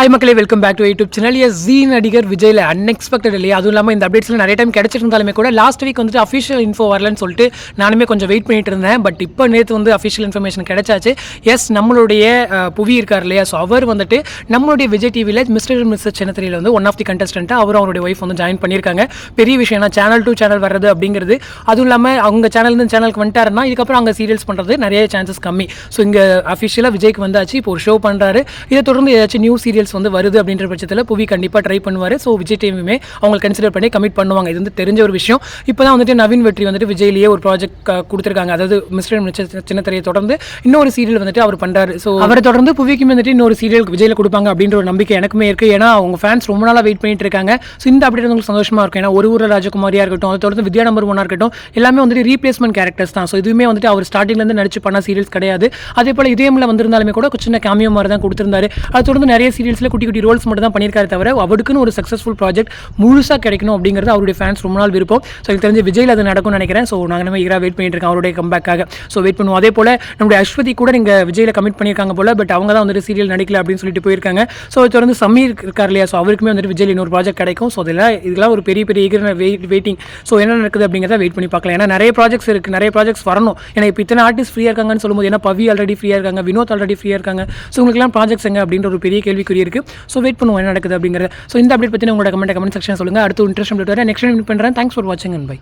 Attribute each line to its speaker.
Speaker 1: Hi மக்களே welcome back to YouTube channel S G நடிகர் விஜயில் அன்எக்ஸ்பெக்டட் இல்லையா? அதுவும் இல்லாமல் இந்த அப்டேட்ஸில் நிறைய டைம் கிடைச்சிருந்தாலுமே கூட லாஸ்ட் வீக் வந்துட்டு அஃபிஷியல் இன்ஃபோ வரலன்னு சொல்லிட்டு நானுமே கொஞ்சம் வெயிட் பண்ணிட்டு இருந்தேன். பட் இப்போ நேற்று வந்து அஃபிஷியல் இன்ஃபர்மேஷன் கிடைச்சாச்சு. எஸ் நம்மளுடைய புவி இருக்கார் இல்லையா? ஸோ அவர் வந்துட்டு நம்மளுடைய விஜய் டிவியில் மிஸ்டர் மிஸ்டர் சென்னத்திரியில் வந்து ஒன் ஆஃப் தி கண்டஸ்டண்ட்டாக அவரும் அவருடைய ஒய்ஃப் வந்து ஜாயின் பண்ணியிருக்காங்க. பெரிய விஷயம் ஏன்னா சேனல் டு சேனல் வர்றது அப்படிங்கிறது. அதுவும் இல்லாமல் அவங்க சேனல்லேருந்து சேனலுக்கு வந்துட்டாருன்னா இதுக்கப்புறம் அங்கே சீரியல்ஸ் பண்ணுறது நிறைய சான்சஸ் கம்மி. ஸோ இங்கே அஃபிஷியலாக விஜய்க்கு வந்தாச்சு. இப்போ ஒரு ஷோ பண்ணுறாரு இதை தொடர்ந்து ஏதாச்சும் நியூ சீரியல்ஸ் வந்து வருது அப்படின்ற பட்சத்தில் புவி கண்டிப்பாக ட்ரை பண்ணுவார். ஸோ விஜய் டிவியுமே அவங்க கன்சிடர் பண்ணி கமிட் பண்ணுவாங்க. இது வந்து தெரிஞ்ச ஒரு விஷயம். இப்போ தான் வந்துட்டு நவீன் வெற்றி வந்துட்டு விஜய்லேயே ஒரு ப்ராஜெக்ட் கொடுத்துருக்காங்க. அதாவது மிஸ்டர் மிஸ்டர் சின்னத்திரையை தொடர்ந்து இன்னொரு சீரியல் வந்துட்டு அவர் பண்ணுறாரு ஸோ அவரை தொடர்ந்து புவிக்கும் வந்துட்டு இன்னொரு சீரியல் விஜயில் கொடுப்பாங்க அப்படின்ற ஒரு நம்பிக்கை எனக்குமே இருக்குது ஏன்னா அவங்க ஃபேன்ஸ் ரொம்ப நாளாக வெயிட் பண்ணிட்டு இருக்காங்க. ஸோ இந்த அப்டேட் உங்களுக்கு சந்தோஷமாக இருக்கும். ஏன்னா ஒரு ஊர் ராஜகுமாரியாக இருக்கட்டும் அதை தொடர்ந்து வித்யா நம்பர் ஒன்னாக இருக்கட்டும் எல்லாமே வந்துட்டு ரீப்ளேஸ்மெண்ட் கேரக்டர்ஸ் தான். ஸோ இதுவுமே வந்துட்டு அவர் ஸ்டார்டிங்லேருந்து நடிச்சு பண்ண சீரியல்ஸ் கிடையாது. அதே போல் இதயமில் வந்திருந்தாலுமே கூட சின்ன கேமியோ மாதிரி தான் கொடுத்துருந்தாரு. அது தொடர்ந்து நிறைய சீரியல் சீரியல்ஸில் குட்டி குட்டி ரோல்ஸ் மட்டும் தான் பண்ணியிருக்காரு தவிர அவருக்குன்னு ஒரு சக்ஸஸ்ஃபுல் ப்ராஜெக்ட் முழுசாக கிடைக்கணும் அப்படிங்கிறது அவருடைய ஃபேன்ஸ் ரொம்ப நாள் விருப்பம். ஸோ எனக்கு தெரிஞ்ச விஜயில் அது நடக்கும்னு நினைக்கிறேன். ஸோ நாங்கள் நம்ம ஈராக வெயிட் பண்ணிட்டு இருக்கோம் அவருடைய கம்பேக்காக ஸோ வெயிட் பண்ணுவோம். அதே போல் நம்முடைய அஸ்வதி கூட நீங்கள் விஜயில் கமிட் பண்ணியிருக்காங்க போல பட் அவங்க தான் வந்துட்டு சீரியல் நடிக்கல அப்படின்னு சொல்லிட்டு போயிருக்காங்க. ஸோ அது தொடர்ந்து சமீர் இருக்கார் இல்லையா? ஸோ அவருக்குமே வந்துட்டு விஜய் இன்னொரு ப்ராஜெக்ட் கிடைக்கும். ஸோ அதெல்லாம் இதெல்லாம் ஒரு பெரிய பெரிய ஈகர் வெயிட் வெயிட்டிங் ஸோ என்ன நடக்குது அப்படிங்கிறத வெயிட் பண்ணி பார்க்கலாம். ஏன்னா நிறைய ப்ராஜெக்ட்ஸ் இருக்குது நிறைய ப்ராஜெக்ட்ஸ் வரணும். ஏன்னா இப்போ இத்தனை ஆர்டிஸ்ட் ஃப்ரீயாக இருக்காங்கன்னு சொல்லும்போது ஏன்னா பவி ஆல்ரெடி ஃப்ரீயாக இருக்காங்க வினோத் ஆல்ரெடி ஃப்ரீயாக இருக்காங்க. ஸோ உங்களுக்குலாம் ப்ராஜெக்ட்ஸ் எங்க அப்படின்ற ஒரு பெரிய கேள்விக்குரிய கேள்விக்குறி இருக்குது ஸோ வெயிட் பண்ணுவோம் என்ன நடக்குது அப்படிங்கிறது. ஸோ இந்த அப்டேட் பற்றி உங்களோட கமெண்ட் கமெண்ட் செக்ஷன் சொல்லுங்கள் அடுத்து இன்ட்ரெஸ்ட் நெக்ஸ்ட் மீட் பண்ணுறேன் தேங்க்ஸ் ஃபார் வாட்சிங் அண்ட் பை